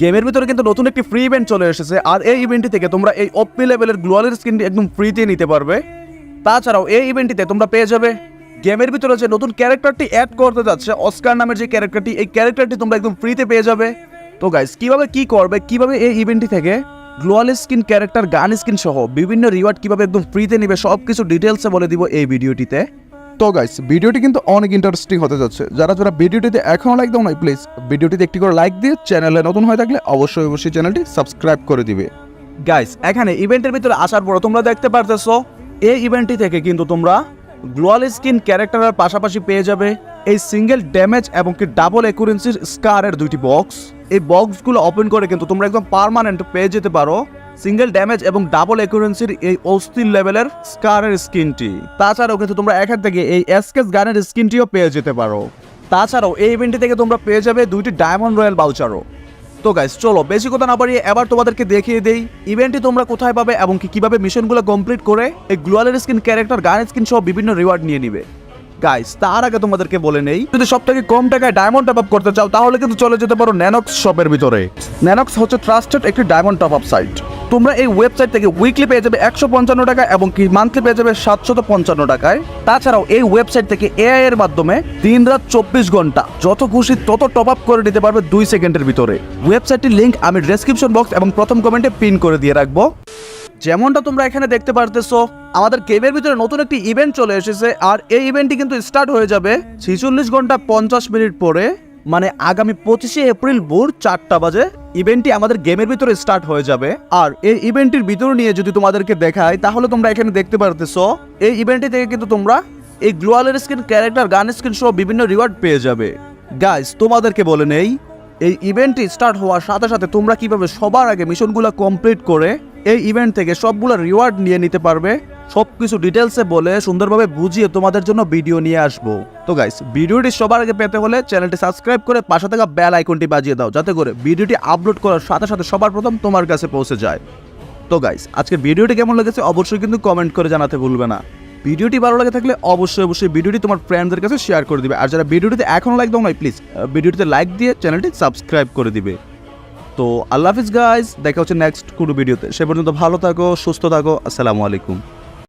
গেমের ভিতরে কিন্তু নতুন একটি ফ্রি ইভেন্ট চলে এসেছে। আর এই ইভেন্টটি থেকে তোমরা এই অপি লেভেলের গ্লোয়ালের স্কিনটি একদম ফ্রিতে নিতে পারবে। তাছাড়াও এই ইভেন্টটিতে তোমরা পেয়ে যাবে গেমের ভিতরে যে নতুন ক্যারেক্টারটি অ্যাড করতে যাচ্ছে অস্কার নামের যে ক্যারেক্টারটি এই ক্যারেক্টারটি তোমরা একদম ফ্রিতে পেয়ে যাবে। তো গাইস কীভাবে কি করবে, কীভাবে এই ইভেন্টটি থেকে গ্লোয়াল স্কিন ক্যারেক্টার গান স্কিন সহ বিভিন্ন রিওয়ার্ড কীভাবে একদম ফ্রিতে নিবে সব কিছু ডিটেলসে বলে দিব এই ভিডিওটিতে তো গাইস ভিডিওটি কিন্তু অনেক ইন্টারেস্টিং হতে যাচ্ছে। যারা যারা ভিডিওটিতে এখনও লাইক দাও নাই প্লিজ ভিডিওটিতে একটি করে লাইক দিয়ে চ্যানেলে নতুন হয়ে থাকলে অবশ্যই অবশ্যই চ্যানেলটি সাবস্ক্রাইব করে দিবে। গাইস এখানে ইভেন্টের ভিতরে আসার পর তোমরা দেখতে পারতেছো, এই ইভেন্টটি থেকে কিন্তু তোমরা গ্লোয়াল স্কিন ক্যারেক্টারের পাশাপাশি পেয়ে যাবে এই সিঙ্গেল ড্যামেজ এবং কি ডাবল একুরেন্সির স্কারের দুইটি বক্স এই বক্সগুলো ওপেন করে কিন্তু তোমরা একদম পার্মানেন্ট পেয়ে যেতে পারো। সিঙ্গেল ড্যামেজ এবং ডাবল একুরেন্সির এই অস্থির লেভেলের স্কারের স্কিনটি। তাছাড়াও কিন্তু তোমরা এখান থেকে এই এসকেস গানের স্কিনটিও পেয়ে যেতে পারো। তাছাড়াও এই ইভেন্টটি থেকে তোমরা পেয়ে যাবে দুইটি ডায়মন্ড রয়্যাল বাউচারও তো গাইস চলো, বেশি কথা না বাড়িয়ে এবার তোমাদেরকে দেখিয়ে দেই ইভেন্টটি তোমরা কোথায় পাবে এবং কি কীভাবে মিশনগুলো কমপ্লিট করে এই গ্লোয়ালের স্কিন ক্যারেক্টার গান স্কিন সহ বিভিন্ন রিওয়ার্ড নিয়ে নিবে। গাইস তার আগে তোমাদেরকে বলে নেই, যদি সব থেকে কম টাকায় ডায়মন্ড টপ আপ করতে চাও, তাহলে কিন্তু চলে যেতে পারো ন্যানক্স শপের ভিতরে। ন্যানক্স হচ্ছে ট্রাস্টেড একটি ডায়মন্ড টপ আপ সাইট তোমরা এই ওয়েবসাইট থেকে উইকলি পেয়ে যাবে একশো পঞ্চান্ন টাকা এবং কি মান্থলি পেয়ে যাবে সাতশত পঞ্চান্ন টাকায়। তাছাড়াও এই ওয়েবসাইট থেকে এআই এর মাধ্যমে দিন রাত চব্বিশ ঘণ্টা, যত খুশি তত টপ আপ করে নিতে পারবে দুই সেকেন্ডের ভিতরে। ওয়েবসাইটটির লিঙ্ক আমি ডেসক্রিপশন বক্স এবং প্রথম কমেন্টে পিন করে দিয়ে রাখব। যেমনটা তোমরা এখানে দেখতে পারতেছো, আমাদের গেমের ভিতরে নতুন একটি ইভেন্ট চলে এসেছে, আর এই ইভেন্টটি কিন্তু স্টার্ট হয়ে যাবে ছিচল্লিশ ঘণ্টা পঞ্চাশ মিনিট পরে। মানে আগামী পঁচিশে এপ্রিল ভোর চারটা বাজে ইভেন্টটি আমাদের গেমের ভিতরে স্টার্ট হয়ে যাবে। আর এই ইভেন্টটির ভিতর নিয়ে যদি তোমাদেরকে দেখায় তাহলে তোমরা এখানে দেখতে পারতেছো, এই ইভেন্টটি থেকে কিন্তু তোমরা এই গ্লোয়ালের স্কিন, ক্যারেক্টার গান স্কিন সহ বিভিন্ন রিওয়ার্ড পেয়ে যাবে। গাইস তোমাদেরকে বলে নেই, এই ইভেন্টটি স্টার্ট হওয়ার সাথে সাথে তোমরা কীভাবে সবার আগে মিশনগুলো কমপ্লিট করে এই ইভেন্ট থেকে সবগুলো রিওয়ার্ড নিয়ে নিতে পারবে সব কিছু ডিটেলসে বলে সুন্দরভাবে বুঝিয়ে তোমাদের জন্য ভিডিও নিয়ে আসব। তো গাইস ভিডিওটি সবার আগে পেতে হলে চ্যানেলটি সাবস্ক্রাইব করে পাশে থাকা বেল আইকনটি বাজিয়ে দাও, যাতে করে ভিডিওটি আপলোড করার সাথে সাথে সবার প্রথম তোমার কাছে পৌঁছে যায়। তো গাইস আজকের ভিডিওটি কেমন লেগেছে অবশ্যই কিন্তু কমেন্ট করে জানাতে ভুলবে না। ভিডিওটি ভালো লাগে থাকলে অবশ্যই অবশ্যই ভিডিওটি তোমার ফ্রেন্ডদের কাছে শেয়ার করে দিবে। আর যারা ভিডিওটিতে এখনও লাইক দাও নয় প্লিজ ভিডিওটিতে লাইক দিয়ে চ্যানেলটি সাবস্ক্রাইব করে দিবে। তো আল্লাহ হাফিজ গাইজ দেখা হচ্ছে নেক্সট কোনো ভিডিওতে সে পর্যন্ত ভালো থাকো, সুস্থ থাকো, আসসালামু আলাইকুম।